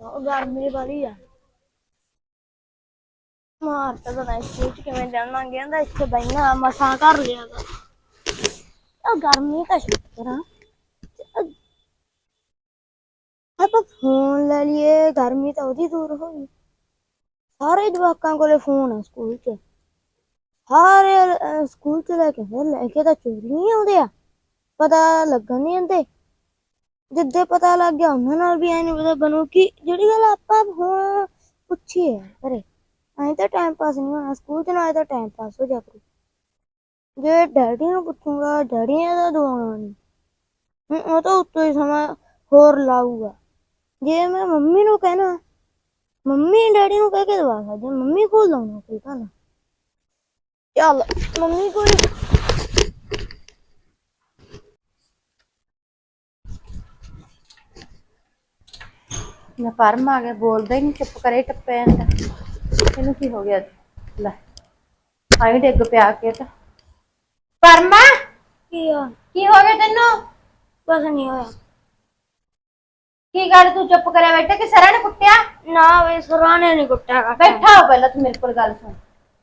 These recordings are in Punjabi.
ਉਹ ਗਰਮੀ ਵਾਲੀ ਆ। ਮਾਰ ਤਾਂ ਤਾਂ ਸਕੂਲ ਚ ਕਿਵੇਂ ਦਿਨ ਲੰਘ ਜਾਂਦਾ ਇੱਥੇ ਬੈਠਣਾ ਮਸਾਂ ਕਰ ਲਿਆ ਗਾ ਉਹ ਗਰਮੀ ਤਾਂ ਸ਼ੁਕਰ ਆ ਆਪਾਂ ਫੋਨ ਲੈ ਲਈਏ, ਗਰਮੀ ਤਾਂ ਉਹਦੀ ਦੂਰ ਹੋਈ ਸਾਰੇ ਜਵਾਕਾਂ ਕੋਲੇ ਫੋਨ ਆ ਸਕੂਲ 'ਚ। ਸਾਰੇ ਸਕੂਲ 'ਚ ਲੈ ਕੇ ਲੈ ਕੇ ਤਾਂ ਚੋਰੀ ਨਹੀਂ ਆਉਂਦੇ ਆ। ਪਤਾ ਲੱਗਣ ਨਹੀਂ ਦਿੰਦੇ। ਜਿੱਦੇ ਪਤਾ ਲੱਗ ਗਿਆ ਉਹਨਾਂ ਨਾਲ ਵੀ ਐ ਨਹੀਂ ਪਤਾ ਬਣੂ ਕਿ ਜਿਹੜੀ ਗੱਲ ਆਪਾਂ ਹੁਣ ਪੁੱਛੀ ਹੈ ਘਰੇ, ਐਂ ਤਾਂ ਟਾਈਮ ਪਾਸ ਨਹੀਂ ਹੋਣਾ, ਸਕੂਲ 'ਚ ਨਾ ਤਾਂ ਟਾਈਮ ਪਾਸ ਹੋ ਜਾ ਕਰੂ। ਜੇ ਡੈਡੀ ਨੂੰ ਪੁੱਛੂੰਗਾ, ਡੈਡੀ ਨੇ ਤਾਂ ਦਵਾਉਣਾ ਨਹੀਂ ਉਹ ਤਾਂ ਉੱਤੋਂ ਹੀ ਸਮਾਂ ਹੋਰ ਲਾਊਗਾ। ਜੇ ਮੈਂ ਮੰਮੀ ਨੂੰ ਕਹਿਣਾ, ਮੰਮੀ ਡੈਡੀ ਨੂੰ ਕਹਿ ਕੇ ਦਵਾ ਸਕਦੇ ਮੰਮੀ ਕੋਲ ਲਾਉਣਾ ਕੋਈ ਤਾਂ ਚੱਲ, ਮੰਮੀ ਕੋਲ ਨਾ ਪਰਮ ਆ ਗਿਆ ਬੋਲਦਾ ਹੀ ਨਹੀਂ ਚੁੱਪ ਕਰੇ ਟੱਪੇ ਜਾਂਦਾ। ਇਹਨੂੰ ਕੀ ਹੋ ਗਿਆ? ਲੈ ਆਈ ਡਿੱਗ ਪਿਆ ਕੇ ਤਾਂ। ਪਰਮਾ! ਕੀ ਆ ਕੀ ਹੋ ਗਿਆ ਤੈਨੂੰ? ਕੁਛ ਨਹੀਂ ਹੋਇਆ। ਕੀ ਗੱਲ ਤੂੰ ਚੁੱਪ ਕਰਿਆ ਬੈਠਾ ਕਿ ਸਰਾਂ ਨੇ ਕੁੱਟਿਆ? ਨਾ ਵੇ ਸਰਾਣੇ ਨਹੀਂ ਕੁੱਟਿਆ। ਗਾ ਬੈਠਾ ਹੋ ਪਹਿਲਾਂ ਤੂੰ ਮੇਰੇ ਕੋਲ ਗੱਲ ਸੁਣ।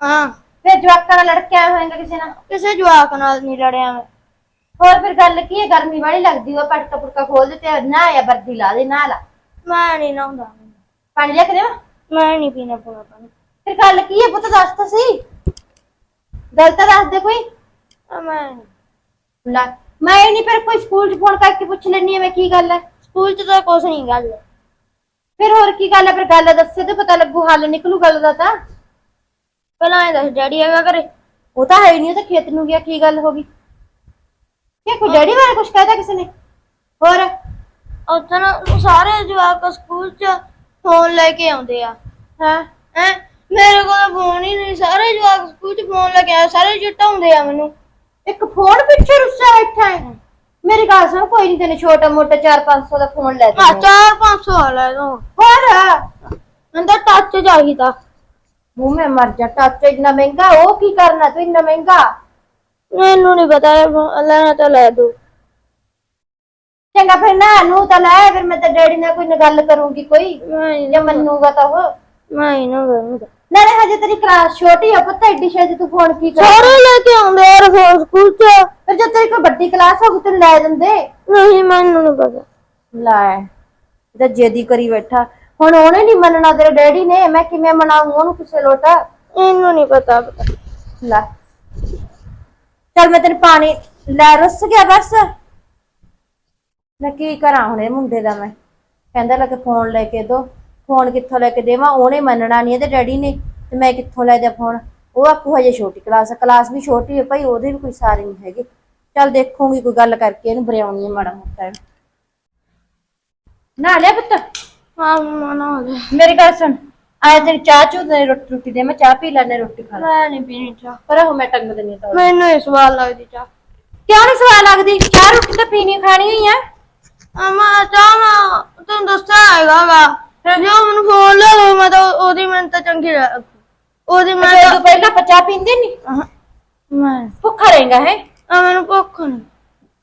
ਹਾਂ। ਫਿਰ ਜਵਾਕਾਂ ਨਾਲ ਲੜ ਕੇ ਆਇਆ ਹੋਏਗਾ ਕਿਸੇ ਨਾਲ? ਕਿਸੇ ਜਵਾਕ ਨਾਲ ਨਹੀਂ ਲੜਿਆ ਮੈਂ। ਹੋਰ ਫਿਰ ਗੱਲ ਕੀ ਹੈ? ਗਰਮੀ ਵਾਲੀ ਲੱਗਦੀ ਉਹ ਪਟਕਾ ਪੁਟਕਾ ਖੋਲ ਦੇ ਤੇ ਨਾ ਆ ਵਰਦੀ ਲਾ ਦੇ ਨਾ ਲਾ। ਮੈਂ ਨਹੀਂ ਨਹਾਉਂਦਾ। ਪਾਣੀ ਲੈ ਕੇ ਦੇਵਾਂ? ਮੈਂ ਨਹੀਂ ਪੀਣਾ ਪੂਣਾ ਪਾਣੀ। ਫਿਰ ਗੱਲ ਕੀ ਹੈ ਪੁੱਤ ਦੱਸ ਤਾਂ ਸਹੀ। ਗੱਲ ਤਾਂ ਦੱਸ ਦੇ ਕੋਈ। ਆ ਮੈਂ ਨੀ। ਲੈ ਮੈਂ ਨਹੀਂ ਫਿਰ ਕੋਈ ਸਕੂਲ 'ਚ ਫੋਨ ਕਰਕੇ ਪੁੱਛ ਲੈਣੀ ਹੈ ਮੈਂ ਕੀ ਗੱਲ ਹੈ। ਸਕੂਲ ਚ ਤਾਂ ਕੁਛ ਨਹੀਂ ਗੱਲ। ਫਿਰ ਹੋਰ ਕੀ ਗੱਲ ਹੈ ਫਿਰ ਗੱਲ ਦੱਸੇ ਤੇ ਪਤਾ ਲੱਗੂ ਹੱਲ ਨਿਕਲੂ ਗੱਲ ਦਾ ਤਾਂ। ਪਹਿਲਾਂ ਇਹ ਦੱਸ ਡੈਡੀ ਹੈਗਾ ਘਰੇ? ਉਹ ਤਾਂ ਹੈ ਹੀ ਨਹੀਂ ਉਹ ਤਾਂ ਖੇਤ ਨੂੰ ਗਿਆ ਕੀ ਗੱਲ ਹੋ ਗਈ? ਕੀ ਕੋਈ ਡੈਡੀ ਬਾਰੇ ਕੁਝ ਕਹਿਦਾ ਕਿਸੇ ਨੇ? ਹੋਰ? ਉੱਥੇ ਨਾ ਸਾਰੇ ਜਵਾਕ ਸਕੂਲ ਚ ਫੋਨ ਲੈ ਕੇ ਆਉਂਦੇ ਆ। ਹਾਂ? ਹੈ? ਮੇਰੇ ਕੋਲ ਫੋਨ ਹੀ ਨਹੀਂ ਸਾਰੇ ਜਵਾਕ ਸਕੂਲ ਚ ਫੋਨ ਲੈ ਕੇ ਆਏ ਸਾਰੇ ਚਟਾਉਂਦੇ ਆ ਮੈਨੂੰ। ਇੱਕ ਫੋਨ ਪਿੱਛੇ ਰੁੱਸਾ ਬੈਠਾ ਹੈ। ਮੇਰੀ ਗੱਲ ਸੁਣ ਕੋਈ ਨਹੀਂ ਤੈਨੂੰ ਛੋਟਾ ਮੋਟਾ 4-500 ਦਾ ਫੋਨ ਲੈ ਆ ਦੇ 4-500 ਵਾਲਾ ਦੋ ਹੋਰ? ਅੰਦਰ ਟੱਚ ਚਾਹੀਦਾ। ਮੂੰਹ ਮੈਂ ਮਰ ਜਾ ਟੱਚ ਇੰਨਾ ਮਹਿੰਗਾ ਉਹ ਕੀ ਕਰਨਾ ਤੂੰ ਇੰਨਾ ਮਹਿੰਗਾ? ਮੈਨੂੰ ਨਹੀਂ ਪਤਾ ਲੈਣਾ ਤਾਂ ਲੈ ਦੋ। ਚੰਗਾ ਫਿਰ ਨਾ ਨੂੰ ਤਾਂ ਲੈ ਫਿਰ ਮੈਂ ਤਾਂ ਡੈਡੀ ਨਾਲ ਕੋਈ ਨਾ ਗੱਲ ਕਰੂੰਗੀ ਕੋਈ। ਮੈਂ ਜੇ ਮੰਨੂਗਾ ਤਾਂ ਉਹ। ਮੈਂ ਨਾ ਕਰੂੰਗਾ। ਨਾਲੇ ਹਜੇ ਤੇਰੀ ਕਲਾਸ ਛੋਟੀ ਆ ਪਤਾ ਐਡੀ ਛੇਤੀ ਤੂੰ ਫੋਨ ਕੀ ਕਰ ਸਾਰੇ ਲੈ ਕੇ ਆਉਂਦੇ ਯਾਰ ਫੋਨ ਸਕੂਲ ਚ। ਫਿਰ ਜੇ ਤੇਰੀ ਕੋਈ ਵੱਡੀ ਕਲਾਸ ਹੋਊ ਤੈਨੂੰ ਲੈ ਦਿੰਦੇ ਨਹੀਂ ਮੈਨੂੰ ਨਹੀਂ ਪਤਾ। ਲੈ ਇਹਦਾ ਜੇਦੀ ਕਰੀ ਬੈਠਾ। ਹੁਣ ਉਹਨੇ ਨਹੀਂ ਮੰਨਣਾ ਤੇਰੇ ਡੈਡੀ ਨੇ ਮੈਂ ਕਿਵੇਂ ਮਨਾਊਂ ਉਹਨੂੰ ਕਿਸੇ ਲੋਟਾ? ਇਹਨੂੰ ਨਹੀਂ ਪਤਾ ਪਤਾ। ਲੈ। ਚੱਲ ਮੈਂ ਤੈਨੂੰ ਪਾਣੀ ਲੈ ਰੁੱਸ ਗਿਆ ਬਸ। ਮੈਂ ਕੀ ਕਰਾਂ ਹੁਣ ਇਹ ਮੁੰਡੇ ਦਾ ਮੈਂ? ਕਹਿੰਦਾ ਲੱਗੇ ਫੋਨ ਲੈ ਕੇ ਦੋ। ਫੋਨ ਕਿੱਥੋਂ ਲੈ ਕੇ ਦੇਵਾਂ? ਉਹਨੇ ਮੰਨਣਾ ਨਹੀਂ ਇਹਦੇ ਡੈਡੀ ਨੇ। ਤੇ ਮੈਂ ਕਿੱਥੋਂ ਲੈ ਜਾ ਫੋਨ ਉਹ ਆਖੂ ਹਜੇ ਛੋਟੀ ਕਲਾਸ ਕਲਾਸ ਵੀ ਛੋਟੀ ਹੈ ਭਾਈ ਉਹਦੇ ਵੀ ਕੋਈ ਸਾਰੇ ਨਹੀਂ ਹੈਗੇ। ਚੱਲ ਦੇਖੂੰਗੀ ਕੋਈ ਗੱਲ ਕਰਕੇ ਇਹਨੂੰ ਬਰਿਆਉਣੀ ਹੈ ਮਾੜਾ ਮੋਟਾ। ਨਾ ਲੈ ਪੁੱਤ? ਹਾਂ ਮਨਾ ਹੋ ਗਿਆ ਮੇਰੀ ਗੱਲ ਸੁਣ। ਆਇਆ ਤੇਰੀ ਚਾਹ ਚੂ ਦੇ ਰੋਟੀ ਰੋਟੀ ਦੇ ਮੈਂ ਚਾਹ ਪੀ ਲੈਣੇ ਰੋਟੀ ਖਾ ਲੈ। ਮੈਂ ਨਹੀਂ ਪੀਣੀ ਚਾਹ। ਪਰ ਉਹ ਮੈਂ ਟੰਗ ਦਿੰਦੀ ਤਾਂ। ਮੈਨੂੰ ਇਸ ਵਾਰ ਲੱਗਦੀ ਚਾਹ। ਕਿਉਂ ਨਹੀਂ ਸਵਾਦ ਲੱਗਦੀ? ਚਾਹ ਰੋਟੀ ਤਾਂ ਪੀਣੀ ਖਾਣੀ ਹੀ ਆ। ਅਮਾ ਚਾਹ ਮੈਂ ਤੈਨੂੰ ਦੱਸਿਆ ਹੈਗਾਗਾ। ਜੋ ਮੈਨੂੰ ਫੋਨ ਲੈ ਲਓ ਮੈਂ ਤਾਂ ਉਹਦੀ ਮੈਨੂੰ ਤਾਂ ਚੰਗੀ ਲੱਗ ਉਹਦੀ ਮੈਂ ਅੱਛਾ ਤਾਂ ਤੂੰ ਪਹਿਲਾਂ ਪਚਾ ਪੀਂਦੇ ਨਹੀਂ ਅਹ, ਮੈਂ ਭੁੱਖਾ ਰਹੇਗਾ ਹੈ? ਆ ਮੈਨੂੰ ਭੁੱਖ ਨਹੀਂ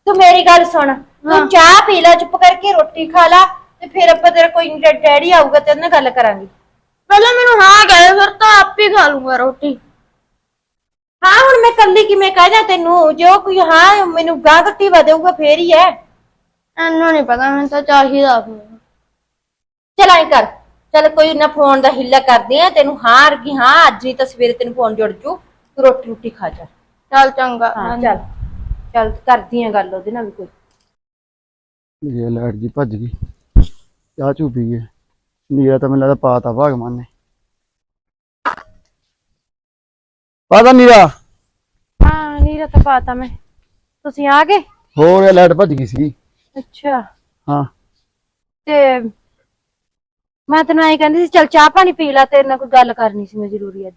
ਤੂੰ ਮੇਰੀ ਗੱਲ ਸੁਣ। ਹਾਂ। ਤੂੰ ਚਾਹ ਪੀ ਲੈ ਚੁੱਪ ਕਰਕੇ ਰੋਟੀ ਖਾ ਲੈ ਤੇ ਫਿਰ ਆਪਾਂ ਤੇਰਾ ਕੋਈ ਡੈ- ਡੈਡੀ ਆਊਗਾ ਤੇ ਉਹਦੇ ਨਾਲ ਗੱਲ ਕਰਾਂਗੇ। ਪਹਿਲਾਂ ਮੈਨੂੰ ਹਾਂ ਕਹੇ ਫਿਰ ਤਾਂ ਆਪ ਹੀ ਖਾ ਲੂੰਗਾ ਰੋਟੀ। ਹਾਂ ਹੁਣ ਮੈਂ ਕੱਲੀ ਕਿਵੇਂ ਕਹਿ ਤੈਨੂੰ? ਜੋ ਕੋਈ ਹਾਂ ਮੈਨੂੰ ਗਾਂ ਕੱਟੀ ਵਾ ਦੇਊਗਾ ਫੇਰ ਹੀ ਹੈ। ਇਹਨੂੰ ਨਹੀਂ ਪਤਾ ਮੈਨੂੰ ਤਾਂ ਚਾਹੀਦਾ ਫੋਨ। ਚਲ ਐ ਕਰ ਚਲ ਕੋਈ ਨਾ ਫੋਨ ਦਾ ਹਿੱਲਾ ਕਰਦੇ ਆ ਤੈਨੂੰ ਹਾਂ ਅਰਗੀ ਹਾਂ ਅੱਜ ਨਹੀਂ ਤਾਂ ਸਵੇਰੇ ਤੈਨੂੰ ਫੋਨ ਜੁੜ ਜੂ ਤੂੰ ਰੋਟੀ ਰੋਟੀ ਖਾ ਜਾ। ਚੱਲ ਚੰਗਾ ਹਾਂ ਚੱਲ ਚੱਲ ਕਰਦੀ ਆ ਗੱਲ ਉਹਦੇ ਨਾਲ ਵੀ ਕੋਈ। ਇਹ ਲਾਈਟ ਜੀ ਭੱਜ ਗਈ ਚਾਹ ਚੂ ਪੀ ਗਏ ਨੀਰਾ ਤਾਂ ਮੈਨੂੰ ਲੱਗਦਾ ਪਾਤਾ ਭਗਵਾਨ ਨੇ ਪਾਤਾ ਨੀਰਾ? ਹਾਂ ਨੀਰਾ ਤਾਂ ਪਾਤਾ ਮੈਂ। ਤੁਸੀਂ ਆ ਗਏ? ਹੋਰ ਇਹ ਲਾਈਟ ਭੱਜ ਗਈ ਸੀ। ਅੱਛਾ। ਹਾਂ। ਤੇ ਮੈਂ ਤੈਨੂੰ ਐਂ ਕਹਿੰਦੀ ਸੀ ਚਲ ਚਾਹ ਪਾਣੀ ਪੀ ਲੈ ਤੇਰੇ ਨਾਲ ਕੋਈ ਗੱਲ ਕਰਨੀ ਸੀ ਮੈਂ ਜ਼ਰੂਰੀ ਅੱਜ।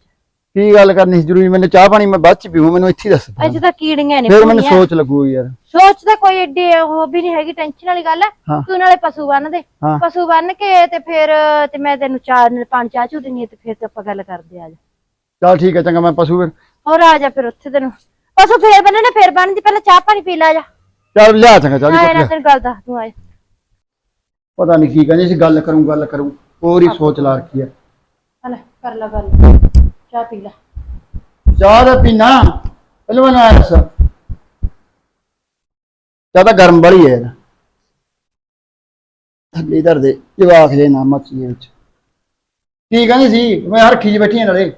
ਕੀ ਗੱਲ ਕਰਨੀ ਸੀ ਜ਼ਰੂਰੀ? ਮੈਨੂੰ ਚਾਹ ਪਾਣੀ ਮੈਂ ਬਾਅਦ ਚ ਪੀਵਾਂ ਮੈਨੂੰ ਇੱਥੇ ਹੀ ਦੱਸ ਅੱਜ ਤਾਂ ਕੀੜੀਆਂ ਨੇ ਫਿਰ ਮੈਨੂੰ ਪੂਰੀਆਂ। ਸੋਚ ਲੱਗੂ ਯਾਰ। ਸੋਚ ਤਾਂ ਕੋਈ ਏਡੀ ਉਹ ਵੀ ਨਹੀਂ ਹੈਗੀ ਟੈਨਸ਼ਨ ਵਾਲੀ ਗੱਲ ਹੈ ਹਾਂ। ਤੂੰ ਨਾਲੇ ਪਸ਼ੂ ਬੰਨ ਦੇ। ਹਾਂ। ਪਸ਼ੂ ਬੰਨ ਕੇ ਤੇ ਫਿਰ ਤੇ ਮੈਂ ਤੈਨੂੰ ਚਾਰ ਨਾਲ ਪੰਜ ਚਾਹ ਚੂ ਦਿੰਨੀ ਆ ਤੇ ਫਿਰ ਤੇ ਆਪਾਂ ਗੱਲ ਕਰਦੇ ਆ ਜਾ ਚੱਲ ਠੀਕ ਹੈ ਚੰਗਾ ਮੈਂ ਪਸ਼ੂ ਫਿਰ। ਹੋਰ ਆ ਜਾ ਫਿਰ ਉੱਥੇ ਤੈਨੂੰ। ਪਸ਼ੂ ਫੇਰ ਬੰਨਣੇ ਫੇਰ ਬੰਨਦੀ ਪਹਿਲਾਂ ਚਾਹ ਪਾਣੀ ਪੀ ਲੈ ਜਾ। ਚੱਲ ਲਿਆ ਚੰਗਾ ਚਾਹ ਦੀ ਆਏ ਕੱਪ ਨਾ ਲਿਆ। ਤੈਨੂੰ ਗੱਲ ਦੱਸ ਦੂੰ ਆਏ ਪਤਾ ਨਹੀਂ ਕੀ ਕਹਿੰਦੀ ਸੀ ਗੱਲ ਕਰੂੰ ਗੱਲ ਕਰੂੰ। ਹੋਰ ਹੀ ਸੋਚ ਲਾ ਰੱਖੀ ਹੈ ਹਲੇ ਕਰ ਲਾ ਗੱਲ। ਚਾਹ ਪੀ ਲੈ। ਚਾਹ ਦਾ ਪੀਣਾ ਆਇਆ ਚਾਹ ਤਾਂ ਗਰਮ ਬੜੀ ਹੈ ਯਾਰ। ਥੱਲੇ ਧਰ ਦੇ ਜਵਾਕ ਜੇ ਨਾ ਮੱਚੀਏ ਵਿੱਚ। ਕੀ ਕਹਿੰਦੀ ਸੀ? ਮੈਂ ਹਰਖੀ ਜੀ ਬੈਠੀ ਆ ਨਾਲੇ।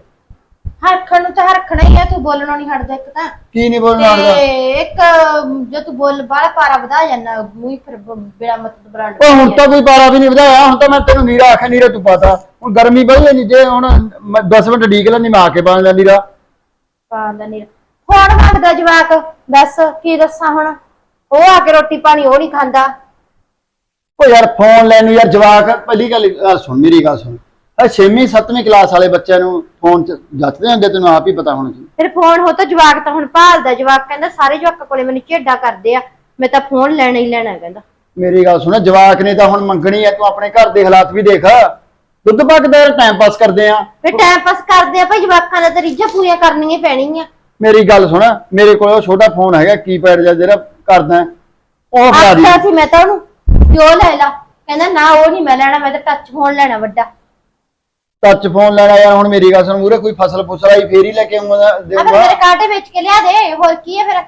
ਹਰਖਣ ਨੂੰ ਤਾਂ ਹਰਖਣਾ ਹੀ ਆ ਤੂੰ ਬੋਲਣੋਂ ਨਹੀਂ ਹਟਦਾ ਇੱਕ ਤਾਂ। ਕੀ ਨਹੀਂ ਬੋਲਣਾ ਤੇ ਆਉਂਦਾ ਇੱਕ ਜੋ ਤੂੰ ਬੋਲ ਬਾਹਲਾ ਪਾਰਾ ਵਧਾ ਜਾਂਦਾ ਮੂੰਹ ਹੀ ਫਿਰ ਬ- ਬਿਨਾਂ ਮਤਲਬ ਬਰਾਂਡ ਉਹ ਹੁਣ ਤਾਂ ਕੋਈ ਪਾਰਾ ਵੀ ਨਹੀਂ ਵਧਾਇਆ ਹੁਣ ਤਾਂ ਮੈਂ ਤੈਨੂੰ ਨੀਰਾ ਆਖਿਆ ਨੀਰਾ ਤੂੰ ਪਾਤਾ ਹੁਣ ਗਰਮੀ ਬੜੀ ਹੈ ਨਹੀਂ ਜੇ ਹੁਣ 10 ਮਿੰਟ ਡੀਕ ਲੈਂਦੀ ਮੈਂ ਆ ਕੇ ਬਣ ਲੈਂਦੀ ਰਾ ਪਾਉਂਦਾ ਨਹੀਂ ਫੋਨ ਮੰਗਦਾ ਜਵਾਕ ਦੱਸ ਕੀ ਦੱਸਾਂ ਹੁਣ? ਉਹ ਆ ਕੇ ਰੋਟੀ ਪਾਣੀ ਉਹ ਨਹੀਂ ਖਾਂਦਾ। ਉਹ ਯਾਰ ਫੋਨ ਲੈਣ ਨੂੰ ਯਾਰ ਜਵਾਕ ਪਹਿਲੀ ਗੱਲ ਗੱਲ ਸੁਣ ਮੇਰੀ ਗੱਲ ਸੁਣ। ਇਹ 6ਵੀਂ 7ਵੀਂ ਕਲਾਸ ਵਾਲੇ ਬੱਚਿਆਂ ਨੂੰ ਫੋਨ ਚ ਜੱਤਦੇ ਹੁੰਦੇ ਤੈਨੂੰ ਆਪ ਹੀ ਪਤਾ ਹੋਣਾ ਸੀ ਫਿਰ ਫੋਨ ਹੋ ਤਾਂ ਜਵਾਕ ਤਾਂ ਹੁਣ ਭਾਲਦਾ ਜਵਾਕ ਕਹਿੰਦਾ ਸਾਰੇ ਜਵਾਕਾਂ ਕੋਲੇ ਮੈਨੂੰ ਝੇਡਾ ਕਰਦੇ ਆ ਮੈਂ ਤਾਂ ਫੋਨ ਲੈਣਾ ਹੀ ਲੈਣਾ ਕਹਿੰਦਾ। ਮੇਰੀ ਗੱਲ ਸੁਣ ਜਵਾਕ ਨੇ ਤਾਂ ਹੁਣ ਮੰਗਣੀ ਹੈ ਤੂੰ ਆਪਣੇ ਘਰ ਦੇ ਹਾਲਾਤ ਵੀ ਦੇਖ। ਦੁੱਧ ਪੱਕਦਾ ਟਾਈਮ ਪਾਸ ਕਰਦੇ ਆ। ਫਿਰ ਟਾਈਮ ਪਾਸ ਕਰਦੇ ਆ ਭਾਈ ਜਵਾਕਾਂ ਦਾ ਤਾਂ ਰੀਝਾਂ ਪੂਰੀਆਂ ਕਰਨੀਆਂ ਪੈਣੀਆਂ। ਮੇਰੀ ਗੱਲ ਸੁਣ ਮੇਰੇ ਕੋਲ ਉਹ ਛੋਟਾ ਫੋਨ ਹੈਗਾ ਕੀਪੈਡ ਜਿਹਾ ਜਿਹੜਾ ਕਰਦਾ ਉਹ ਫੜਾ ਦੀ। ਆਖਿਆ ਸੀ ਮੈਂ ਤਾਂ ਉਹਨੂੰ ਕਿ ਉਹ ਲੈ ਲਾ। ਕਹਿੰਦਾ ਨਾ ਉਹ ਨਹੀਂ ਮੈਂ ਲੈਣਾ ਮੈਂ ਤਾਂ ਟੱਚ ਫੋਨ ਲੈਣਾ ਵੱਡਾ। ਟੱਚ ਫੋਨ ਲੈਣਾ ਯਾਰ ਹੁਣ ਮੇਰੀ ਗੱਲ ਸੁਣ ਮੂਰੇ ਕੋਈ ਫਸਲ ਫੁਸਲ ਆਈ ਫੇਰ ਹੀ ਲੈ ਕੇ ਆਉਂਗਾ ਆ ਫਿਰ ਦੇਊਂਗਾ। ਮੇਰੇ ਕਾਂਟੇ ਵੇਚ ਕੇ ਲਿਆ ਦੇ ਹੋਰ ਕੀ ਹੈ ਫਿਰ?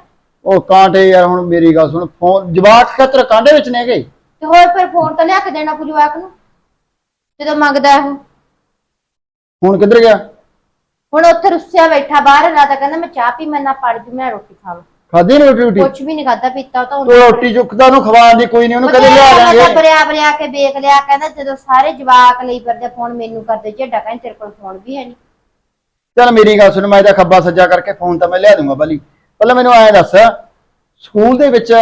ਉਹ ਕਾਂਟੇ ਯਾਰ ਹੁਣ ਮੇਰੀ ਗੱਲ ਸੁਣ ਫੋਨ ਜਵਾਕ ਖਤਰ ਕਾਂਡੇ ਵਿੱਚ ਨੇ ਗਏ? ਤੇ ਹੋਰ ਫਿਰ ਫੋਨ ਤਾਂ ਲਿਆ ਕੇ ਦੇਣਾ ਪੂ ਜਵਾਕ ਨੂੰ ਜਦੋਂ ਮੰਗਦਾ ਉਹ। ਹੁਣ ਕਿੱਧਰ ਗਿਆ? ਹੁਣ ਉੱਥੇ ਰੁੱਸਿਆ ਬੈਠਾ ਬਾਹਰ ਰਾਤਾ ਕਹਿੰਦਾ ਮੈਂ ਚਾਹ ਪੀ ਮੈਂ ਨਾ ਪੜ ਜੂ ਮੈਂ ਰੋਟੀ ਖਾਵਾਂ। ਖਾਦੀ ਨੀ ਰੋਟੀ ਰੋਟੀ ਕੁਛ ਵੀ ਨਹੀਂ ਖਾਦਾ ਪੀਤਾ ਉਹ ਤਾਂ ਤੂੰ ਰੋਟੀ ਚੁੱਕਦਾ ਉਹਨੂੰ ਖਵਾਉਣ ਦੀ ਕੋਈ ਨਹੀਂ ਉਹਨੂੰ ਕਦੇ ਲਿਆ ਦਾਂਗੇ ਬਰਿਆ ਬਰਿਆ ਕੇ ਵੇਖ ਲਿਆ ਕਹਿੰਦਾ ਜਦੋਂ ਸਾਰੇ ਜਵਾਕ ਲਈ ਫਿਰਦੇ ਫੋਨ ਮੈਨੂੰ ਕਰਦੇ ਝੇਡਾ ਕਹਿੰਦਾ ਤੇਰੇ ਕੋਲ ਫੋਨ ਵੀ ਹੈ ਨਹੀਂ ਚੱਲ ਮੇਰੀ ਗੱਲ ਸੁਣ ਮੈਂ ਤਾਂ ਖੱਬਾ ਸੱਜਾ ਕਰਕੇ ਫੋਨ ਤਾਂ ਮੈਂ ਲਿਆ ਦੂੰਗਾ ਬਲੀ ਪਹਿਲਾਂ ਮੈਨੂੰ ਐਂ ਦੱਸ ਸਕੂਲ ਦੇ ਵਿੱਚ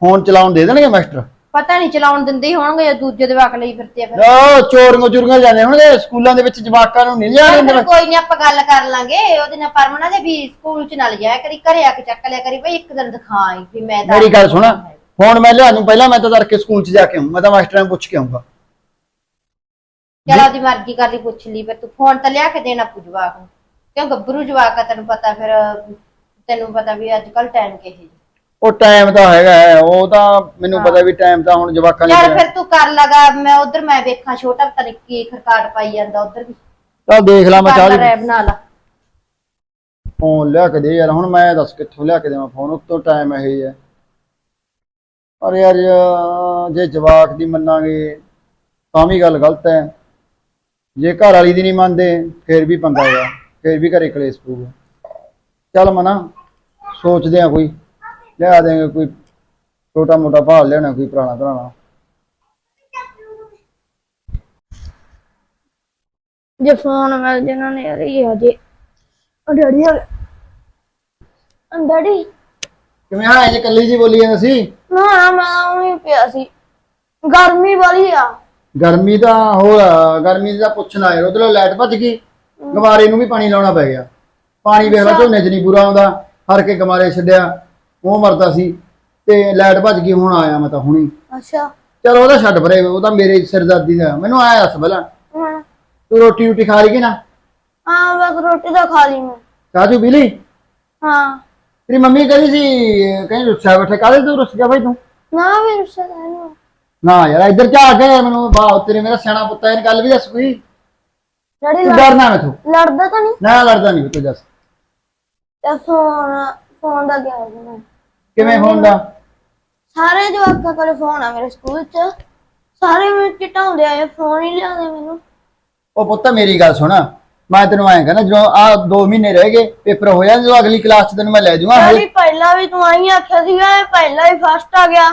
ਫੋਨ ਚਲਾਉਣ ਦੇ ਦੇਣਗੇ ਮਾਸਟਰ? ਪਤਾ ਨਹੀਂ ਚਲਾਉਣ ਦਿੰਦੇ ਹੀ ਹੋਣਗੇ ਜਾਂ ਦੂਜੇ ਜਵਾਕ ਲਈ ਫਿਰਦੇ ਆ ਫਿਰ। ਉਹ ਚੋਰੀਆਂ ਚੁਰੀਆਂ ਜਾਂਦੇ ਹੋਣਗੇ ਸਕੂਲਾਂ ਦੇ ਵਿੱਚ ਜਵਾਕਾਂ ਨੂੰ ਨਹੀਂ ਲਿਆ ਦਿੰਦੇ। ਫਿਰ ਕੋਈ ਨਹੀਂ ਆਪਾਂ ਗੱਲ ਕਰ ਲਾਂਗੇ। ਉਹਦੇ ਨਾਲ ਪਰਮਣਾ ਦੇ ਵੀ ਸਕੂਲ ਚ ਨਾ ਲਿਜਾਇਆ ਕਰੀ ਘਰੇ ਆ ਕੇ ਚੱਕ ਲਿਆ ਕਰੀ ਬਈ ਇੱਕ ਦਿਨ ਦਿਖਾਈ ਵੀ ਮੈਂ ਤਾਂ ਮੇਰੀ ਗੱਲ ਸੁਣ। ਫੋਨ ਮੈਂ ਲਿਆ ਦੂੰ ਪਹਿਲਾਂ ਮੈਂ ਤਾਂ ਤੜਕੇ ਸਕੂਲ 'ਚ ਜਾ ਕੇ ਆਉਂ ਮੈਂ ਤਾਂ ਮਾਸਟਰਾਂ ਨੂੰ ਪੁੱਛ ਕੇ ਆਉਂਗਾ ਚਲ ਉਹਦੀ ਮਰਜ਼ੀ ਕਰ ਲਈ ਪੁੱਛ ਲਈ ਫਿਰ ਤੂੰ ਫੋਨ ਤਾਂ ਲਿਆ ਕੇ ਦੇਣਾ ਪੂ ਜਵਾਕ ਨੂੰ। ਕਿਉਂ ਗੱਭਰੂ ਜਵਾਕ ਆ ਤੈਨੂੰ ਪਤਾ ਫਿਰ ਤੈਨੂੰ ਪਤਾ ਵੀ ਅੱਜ ਕੱਲ ਟਾਈਮ ਕਿਹੇ ਉਹ ਟਾਈਮ ਤਾਂ ਹੈਗਾ ਹੈ, ਉਹ ਤਾਂ ਮੈਨੂੰ ਪਤਾ ਵੀ ਟਾਈਮ ਤਾਂ ਹੁਣ ਜਵਾਕਾਂ ਨੇ ਚੱਲ ਫਿਰ ਤੂੰ ਕਰ ਲਗਾ ਮੈਂ ਉਧਰ ਮੈਂ ਵੇਖਾਂ ਛੋਟਾ ਪਤਾ ਨੀ ਕੀ ਖਰਕਾਟ ਪਾਈ ਜਾਂਦਾ ਉਧਰ ਵੀ। ਚੱਲ ਦੇਖ ਲਾ ਮੈਂ ਚਾਹ ਦੀ ਲੈ ਬਣਾ ਲਾ ਫੋਨ ਲਿਆ ਕੇ ਦੇ ਯਾਰ ਹੁਣ ਮੈਂ ਦੱਸ ਕਿੱਥੋਂ ਲਿਆ ਕੇ ਦੇਵਾਂ ਫੋਨ ਉੱਤੋਂ ਟਾਈਮ ਇਹ ਹੀ। ਹੈ ਪਰ ਯਾਰ ਜ- ਜਵਾਕ ਦੀ ਮੰਨਾਂਗੇ ਤਾਂ ਵੀ ਗੱਲ ਗਲਤ ਹੈ। ਜੇ ਘਰ ਵਾਲੀ ਦੀ ਨਹੀਂ ਮੰਨਦੇ ਫੇਰ ਵੀ ਪੰਗਾ ਹੈਗਾ ਫੇਰ ਵੀ ਘਰੇ ਕਲੇਸ਼ ਪਊਗਾ। ਚੱਲ ਮਨਾ ਸੋਚਦੇ ਆ ਕੋਈ। ਲਿਆ ਦੇਂਗੇ ਕੋਈ ਛੋਟਾ ਮੋਟਾ ਭਾਲ ਲੈਣਾ ਕੋਈ ਪੁਰਾਣਾ ਪੁਰਾਣਾ। ਜੇ ਫੋਨ ਮਿਲ ਜੇ ਨਾ ਯਾਰ ਇਹ ਆ ਜੇ। ਉਹ ਡੈਡੀ ਆ ਗਿਆ ਡੈਡੀ। ਕਿਵੇਂ ਹਾਂ ਇਹ ਕੱਲੀ ਜੀ ਬੋਲੀ ਜਾਂਦਾ ਸੀ? ਨਾ ਮੈਂ ਉਹੀ ਪਿਆ ਸੀ। ਗਰਮੀ ਵਾਲੀ ਆ। ਗਰਮੀ ਤਾਂ ਹੋਰ ਆ, ਗਰਮੀ ਦਾ ਪੁੱਛਣਾ ਯਾਰ ਉਧਰੋਂ ਲਾਈਟ ਭੱਜ ਗਈ। ਗਮਾਰੇ ਨੂੰ ਵੀ ਪਾਣੀ ਲਾਉਣਾ ਪੈ ਗਿਆ। ਪਾਣੀ ਵੇਖ ਲਾ ਝੋਨੇ 'ਚ ਨਹੀਂ ਪੂਰਾ ਆਉਂਦਾ। ਹਰ ਕੇ ਗਮਾਰੇ ਛੱਡਿਆ। ਉਹ ਮਰਦਾ ਸੀ ਤੇ ਲਾਈਟ ਭੱਜ ਗਈ ਹੁਣ ਆਇਆ ਮੈਂ ਤਾਂ ਹੁਣੀ। ਅੱਛਾ। ਚਲ ਉਹਦਾ ਛੱਡ ਪਰੇ ਉਹ ਤਾਂ ਮੇਰੇ ਸਿਰਦਰਦੀ ਦਾ। ਮੈਨੂੰ ਆਇਆ ਦੱਸ ਪਹਿਲਾਂ। ਹਾਂ। ਤੂੰ ਰੋਟੀ ਰੋਟੀ ਖਾ ਲਈ ਕਿ ਨਾ? ਹਾਂ ਬਸ ਰੋਟੀ ਤਾਂ ਖਾ ਲਈ ਮੈਂ। ਪੀ ਲਈ? ਹਾਂ। ਤੇਰੀ ਮੰਮੀ ਕਹਿੰਦੀ ਸੀ ਕਹਿੰਦੀ ਰੁੱਸਿਆ ਬੈਠਾ। ਕਾਹਦੇ ਤੂੰ ਰੁੱਸ ਗਿਆ ਭਾਈ ਤੂੰ? ਨਾ ਵੀ ਰੁੱਸਾ ਨਹੀਂ ਨਾ ਯਾਰ ਇੱਧਰ ਜਾ ਕੇ ਮੈਨੂੰ ਬਾਹ ਤੇਰੇ ਮੇਰਾ ਸਿਆਣਾ ਪੁੱਤ ਹੈ ਗੱਲ ਵੀ ਦੱਸ ਕੋਈ। ਤੂੰ ਲੜ- ਡਰਨਾ ਮੈਥੋਂ ਲੜਦਾ ਤਾਂ ਨਹੀਂ? ਨਾ ਲੜਦਾ ਨਹੀਂ ਤੂੰ ਦੱਸ। ਤੇ ਫੋਨ ਫੋਨ ਦਾ ਗਿਆ ਜੀ ਮੈਂ ਕਿਵੇਂ ਫੋਨ ਦਾ ਸਾਰੇ ਜਵਾਕਾਂ ਕੋਲ ਫੋਨ ਆ ਮੇਰੇ ਸਕੂਲ 'ਚ। ਸਾਰੇ ਮੈਨੂੰ ਚਟਾਉਂਦੇ ਆਏ ਫੋਨ ਹੀ ਲਿਆਉਂਦੇ ਮੈਨੂੰ। ਉਹ ਪੁੱਤ ਮੇਰੀ ਗੱਲ ਸੁਣ ਮੈਂ ਤੈਨੂੰ ਐਂ ਕਹਿੰਦਾ ਜਦੋਂ ਆ 2 ਮਹੀਨੇ ਰਹਿ ਗਏ ਪੇਪਰ ਹੋ ਜਾਣ ਜਦੋਂ ਅਗਲੀ ਕਲਾਸ ਚ ਤੈਨੂੰ ਮੈਂ ਲੈ ਜਾਊਂਗਾ ਡੈਡੀ ਪਹਿਲਾਂ ਵੀ ਤੂੰ ਆਈ ਆਖਿਆ ਸੀਗਾ ਇਹ ਪਹਿਲਾਂ ਹੀ ਫਸਟ ਆ ਗਿਆ।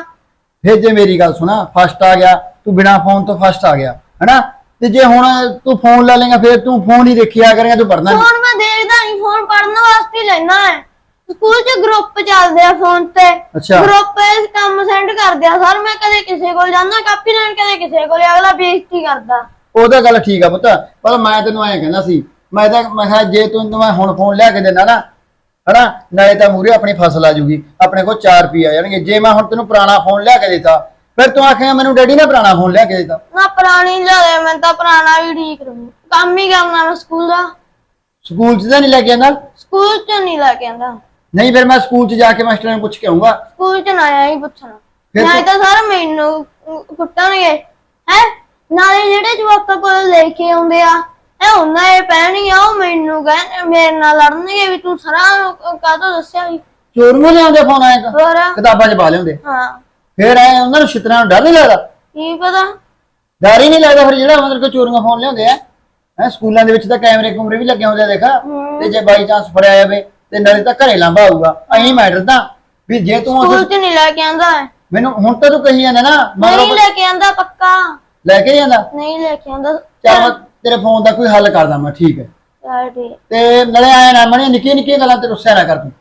ਫਿਰ ਜੇ ਮੇਰੀ ਗੱਲ ਸੁਣਾ ਫਸਟ ਆ ਗਿਆ ਤੂੰ ਬਿਨਾ ਫੋਨ ਤੋਂ ਫਸਟ ਆ ਗਿਆ ਹੈਨਾ? ਤੇ ਜੇ ਹੁਣ ਤੂੰ ਫੋਨ ਲੈ ਲੇਗਾ ਫਿਰ ਤੂੰ ਫੋਨ ਹੀ ਦੇਖਿਆ ਕਰੇਗਾ ਤੂੰ ਪੜਨਾ ਨਹੀਂ ਫੋਨ ਮੈਂ ਦੇਖਦਾ ਨਹੀਂ ਫੋਨ ਪੜਨ ਵਾਸਤੇ ਲੈਣਾ ਹੈ ਸਕੂਲ 'ਚ ਗਰੁੱਪ ਚੱਲਦੇ ਆ ਫੋਨ ਤੇ। ਅੱਛਾ। ਗਰੁੱਪ ਇਸ ਕੰਮ ਸੈਂਡ ਕਰਦੇ ਆ ਸਰ ਮੈਂ ਕਦੇ ਕਿਸੇ ਕੋਲ ਜਾਂਦਾ ਕਾਪੀ ਲੈਣ ਕਦੇ ਕਿਸੇ ਕੋਲ ਅਗਲਾ ਬੇਇੱਜ਼ਤੀ ਕਰਦਾ। ਉਹ ਤਾਂ ਗੱਲ ਠੀਕ ਆ ਪੁੱਤ ਪਰ ਮੈਂ ਤੈਨੂੰ ਐਂ ਕਹਿੰਦਾ ਸੀ ਮੈਂ ਤਾਂ ਮੈਂ ਕਿਹਾ ਜੇ ਤੂੰ ਮੈਂ ਹੁਣ ਫੋਨ ਲਿਆ ਕੇ ਦੇਣਾ ਨਾ ਹਨਾ? ਨਾਲੇ ਤਾਂ ਮੂਰੇ ਆਪਣੀ ਫਸਲ ਆ ਜੂਗੀ ਆਪਣੇ ਕੋਲ 4 ਰੁਪਏ ਆ ਜਾਣਗੇ। ਜੇ ਮੈਂ ਹੁਣ ਤੈਨੂੰ ਪੁਰਾਣਾ ਫੋਨ ਲਿਆ ਕੇ ਦਿੱਤਾ ਫਿਰ ਤੂੰ ਆਖੇਗਾ ਮੈਨੂੰ ਡੈਡੀ ਨੇ ਪੁਰਾਣਾ ਫੋਨ ਲਿਆ ਕੇ ਦਿੱਤਾ। ਨਾ ਪੁਰਾਣੀ ਲਿਆ ਮੈਂ ਤਾਂ ਪੁਰਾਣਾ ਵੀ ਠੀਕ ਰਹੂ। ਕੰਮ ਹੀ ਕਰਨਾ ਮੈਂ ਸਕੂਲ ਦਾ। ਸਕੂਲ 'ਚ ਤਾਂ ਨਹੀਂ ਲੈ ਕੇ ਆਂਦਾ? ਸਕੂਲ 'ਚ ਨਹੀਂ ਲੈ ਕੇ ਆਂਦਾ। ਨਹੀਂ ਫਿਰ ਮੈਂ ਸਕੂਲ 'ਚ ਜਾ ਕੇ ਮਾਸਟਰ ਨੂੰ ਪੁੱਛ ਕੇ ਆਉਂਗਾ ਸਕੂਲ 'ਚ ਨਾ ਆਇਆ ਹੀ ਪੁੱਛਣਾ ਫਿਰ ਤਾਂ ਸਰ ਮੈਨੂੰ ਕੁੱਟਣਗੇ ਹੈ। ਨਾਲੇ ਜਿਹੜੇ ਜਵਾਕਾਂ ਕੋਲ ਲੈ ਕੇ ਆਉਂਦੇ ਆ ਇਹ ਉਹਨਾਂ ਇਹ ਪਹਿਣੀ ਆ ਉਹ ਮੈਨੂੰ ਕਹਿ ਮੇਰੇ ਨਾਲ ਲੜਨਗੇ ਵੀ ਤੂੰ ਸਰਾ ਕਾਹਤੋਂ ਦੱਸਿਆ ਵੀ ਚੋਰ ਨੂੰ ਲਿਆਉਂਦੇ ਫੋਨ ਆਇਆ ਤਾਂ? ਹੋਰ? ਕਿਤਾਬਾਂ 'ਚ ਪਾ ਲਿਆਉਂਦੇ। ਹਾਂ। ਫਿਰ ਐ ਉਹਨਾਂ ਨੂੰ ਛਿੱਤਰਾਂ ਨੂੰ ਡਰ ਨਹੀਂ ਲੱਗਦਾ? ਕੀ ਪਤਾ? ਡਰ ਹੀ ਨਹੀਂ ਲੱਗਦਾ ਫਿਰ ਜਿਹੜਾ ਮਤਲਬ ਕਿ ਚੋਰੀਆਂ ਫੋਨ ਲਿਆਉਂਦੇ ਆ। ਹੈ ਸਕੂਲਾਂ ਦੇ ਵਿੱਚ ਤਾਂ ਕੈਮਰੇ ਕੁਮਰੇ ਵੀ ਲੱਗੇ ਹੁੰਦੇ ਆ ਦੇਖਾ। ਤੇ ਜੇ ਬਾਈ ਚਾਂਸ ਫੜਿਆ ਜਾਵੇ ਤੇ ਨਾਲੇ ਤਾਂ ਘਰੇ ਲਾਂਭਾ ਆਊਗਾ ਅਹੀਂ ਮੈਂ ਡਰਦਾ ਵੀ ਜੇ ਤੂੰ ਸਕੂਲ ਚ ਨਹੀਂ ਲੈ ਕੇ ਆਂਦਾ ਮੈਨੂੰ ਹੁਣ ਤਾਂ ਤੂੰ ਕਹੀ ਜਾਂਦਾ ਨਾ ਨਹੀਂ ਲੈ ਕੇ ਆਂਦਾ ਪੱਕਾ। ਲੈ ਕੇ ਜਾਂਦਾ? ਨਹੀਂ ਲੈ ਕੇ ਆਂਦਾ ਚੱਲ ਮੈਂ ਤੇਰੇ ਫੋਨ ਦਾ ਕੋਈ ਹੱਲ ਕਰਦਾ ਮੈਂ ਠੀਕ ਹੈ। ਚੱਲ ਠੀਕ। ਤੇ ਨਾਲੇ ਆਇਆ ਨਾ ਮਣੀ ਨਿੱਕੀਆਂ ਨਿੱਕੀਆਂ ਗੱਲਾਂ ਤੇ ਰੁੱਸਿਆ ਨਾ ਕਰ ਤੂੰ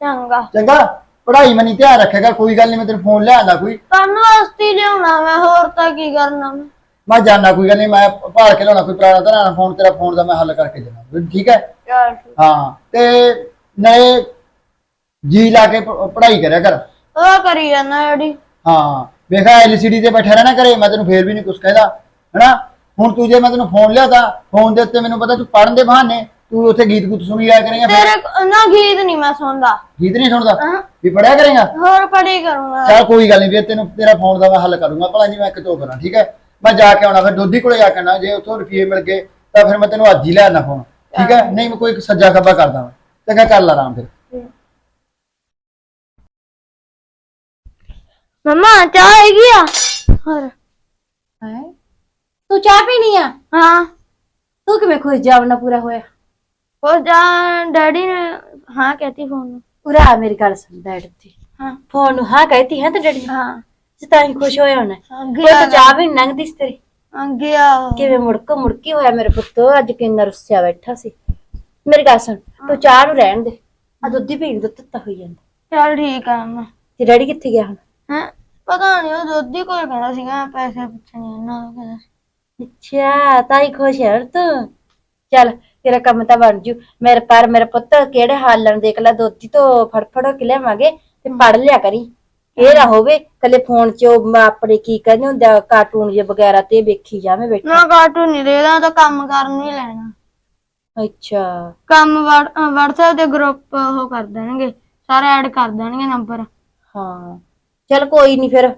ਚੰਗਾ। ਚੰਗਾ? ਪੜ੍ਹਾਈ ਮਨੀ ਧਿਆਨ ਰੱਖੇਗਾ ਕੋਈ ਗੱਲ ਨਹੀਂ ਮੈਂ ਤੇਰੇ ਫੋਨ ਲਿਆਂਦਾ ਕੋਈ। ਕਰਨ ਵਾਸਤੇ ਹੀ ਲਿਆਉਣਾ ਮੈਂ ਹੋਰ ਤਾਂ ਕੀ ਕਰਨਾ ਮੈਂ। ਮੈਂ ਜਾਣਾ ਕੋਈ ਗੱਲ ਨਹੀਂ ਮੈਂ ਭਾਲ ਕੇ ਲਿਆਉਣਾ ਕੋਈ ਪੁਰਾਣਾ ਤਰ੍ਹਾਂ ਫੋਨ ਤੇਰਾ ਫੋਨ ਦਾ ਮੈਂ ਹੱਲ ਕਰਕੇ ਦੇਣਾ ਠੀਕ ਹੈ? ਚੱਲ ਠੀਕ। ਹਾਂ ਤੇ ਨਏ ਜੀ ਲਾ ਕੇ ਪ- ਪੜ੍ਹਾਈ ਕਰਿਆ ਕਰ। ਉਹ ਕਰੀ ਜਾਂਦਾ ਜਿਹੜੀ ਹਾਂ ਵੇਖਾ ਐਲਸੀਡੀ ਤੇ ਬੈਠਾ ਰਹਿਣਾ ਕਰੇ ਮੈਂ ਤੈਨੂੰ ਫੇਰ ਵੀ ਨਹੀਂ ਕੁਝ ਕਹਿੰਦਾ ਹੈਨਾ? ਹੁਣ ਤੂੰ ਜੇ ਮੈਂ ਤੈਨੂੰ ਫੋਨ ਲਿਆਦਾ ਫੋਨ ਦੇ ਉੱਤੇ ਮੈਨੂੰ ਪਤਾ ਤੂੰ ਪੜਨ ਦੇ ਬਹਾਨੇ ਤੂੰ ਉੱਥੇ ਗੀਤ ਗੁੱਤ ਸੁਣੀ ਜਾਇਆ ਕਰੇਗਾ ਫਿਰ? ਤੇਰੇ ਕੋ- ਨਾ ਗੀਤ ਨਹੀਂ ਮੈਂ ਸੁਣਦਾ। ਗੀਤ ਨਹੀਂ ਸੁਣਦਾ। ਵੀ ਪੜਿਆ ਕਰੇਗਾ? ਹੋਰ ਪੜੀ ਕਰੂੰਗਾ। ਚਲ ਕੋਈ ਗੱਲ ਨਹੀਂ ਫਿਰ ਤੈਨੂੰ ਤੇਰਾ ਫੋਨ ਦਾ ਮੈਂ ਹੱਲ ਕਰੂੰਗਾ ਭਲਾ ਜੀ ਮੈਂ ਕਿਤੋਂ ਕਰਾਂ ਠੀਕ ਹੈ? ਮੈਂ ਜਾ ਕੇ ਆਉਣਾ ਫਿਰ ਦੋਧੀ ਕੋਲੇ ਜਾ ਕੇ ਆਉਣਾ ਜੇ ਉੱਥੋਂ ਰੁਪਏ ਮਿਲ ਗਏ ਤਾਂ ਫਿਰ ਮੈਂ ਤੈਨੂੰ ਅੱਜ ਹੀ ਲੈਣਾ ਫੋਨ ਠੀਕ ਹੈ? ਨਹੀਂ ਮੈਂ ਕੋਈ ਸੱਜਾ ਖੱਬਾ ਕਰਦਾ ਮੈਂ ਚੰਗਾ ਕਰ ਲਾ ਆਰਾਮ ਫਿਰ। ਮਮਾ ਚਾਹ ਹੈਗੀ ਆ? ਹੋਰ। ਹੈ? ਤੂੰ ਚਾਹ ਪੀਣੀ ਆ? ਹਾਂ। ਤੂੰ ਕਿਵੇਂ ਖੁਸ਼ ਜਾਵਣਾ ਪੂਰਾ ਹੋਇਆ? ਹੋਰ ਜਾ ਡੈਡੀ ਨੇ ਹਾਂ ਕਹਿਤੀ ਫੋਨ ਨੂੰ। ਪੂਰਾ ਆ ਮੇਰੀ ਗੱਲ ਸੁਣ ਡੈਡ ਤੇ ਹਾਂ। ਫੋਨ ਨੂੰ ਹਾਂ ਕਹਿਤੀ ਹੈ ਤੇ ਡੈਡੀ ਨੇ ਹਾਂ। ਜੇ ਤਾਂ ਹੀ ਖੁਸ਼ ਹੋਇਆ ਹੋਣਾ। ਅੱਗੇ ਕੋਈ ਤਾਂ ਚਾਹ ਵੀ ਨੀ ਲੰਘਦੀ ਸੀ ਤੇਰੀ। ਅੱਗੇ ਆ ਕਿਵੇਂ ਮੁੜਕ ਮੁੜਕੀ ਹੋਇਆ ਮੇਰੇ ਪੁੱਤ? ਅੱਜ ਕਿੰਨਾ ਰੁੱਸਿਆ ਬੈਠਾ ਸੀ। ਮੇਰੀ ਗੱਲ ਸੁਣ ਤੂੰ ਚਾਹ ਨੂੰ ਰਹਿਣ ਦੇ। ਆ ਦੁੱਧ ਹੀ ਪੀਣ ਦਾ ਤੱਤਾ ਹੋਈ ਜਾਂਦਾ। ਚੱਲ ਠੀਕ ਆ ਮੈਂ। ਤੇ ਡੈਡੀ ਕਿੱਥੇ ਗਿਆ ਹੁਣ? ਹੈ? ਪਤਾ ਨਹੀਂ ਉਹ ਦੋਦੀ ਕੋਲ ਕਹਿੰਦਾ ਸੀਗਾ ਪੈਸੇ ਪੁੱਛਣੇ ਉਹਨਾਂ ਨੂੰ ਕਹਿੰਦਾ ਸੀ। ਅੱਛਾ ਤਾਂ ਹੀ ਖੁਸ਼ ਹੈ ਹੁਣ ਤੂੰ। ਚੱਲ ਤੇਰਾ ਕੰਮ ਤਾਂ ਬਣ ਜੂ। ਮੇਰੇ ਪਰ ਮੇਰਾ ਪੁੱਤ ਕਿਹੜੇ ਹਾਲਣ ਦੇਖ ਲੈ ਦੋਤੀ ਤੋਂ ਫੜਫੜੋ ਕਿ ਲਿਆਵਾਂਗੇ ਤੇ ਪੜ ਲਿਆ ਕਰੀ। ਇਹ ਨਾ ਹੋਵੇ ਕੱਲੇ ਫੋਨ 'ਚ ਉਹ ਮ- ਆਪਣੇ ਕੀ ਕਹਿੰਦੇ ਹੁੰਦਾ ਕਾਰਟੂਨ ਜੇ ਵਗੈਰਾ ਤੇ ਵੇਖੀ ਜਾਵੇਂ ਬੈਠਾ। ਨਾ ਕਾਰਟੂਨ ਨਹੀਂ ਦੇਖਦਾ ਤਾਂ ਕੰਮ ਕਰਨ ਨਹੀਂ ਲੈਣਾ। ਅੱਛਾ। ਕੰਮ WhatsApp ਦੇ ਗਰੁੱਪ ਉਹ ਕਰ ਦੇਣਗੇ। ਸਾਰੇ ਐਡ ਕਰ ਦੇਣਗੇ ਨੰਬਰ ਹਾਂ। ਚੱਲ ਕੋਈ ਨਹੀਂ ਫਿਰ।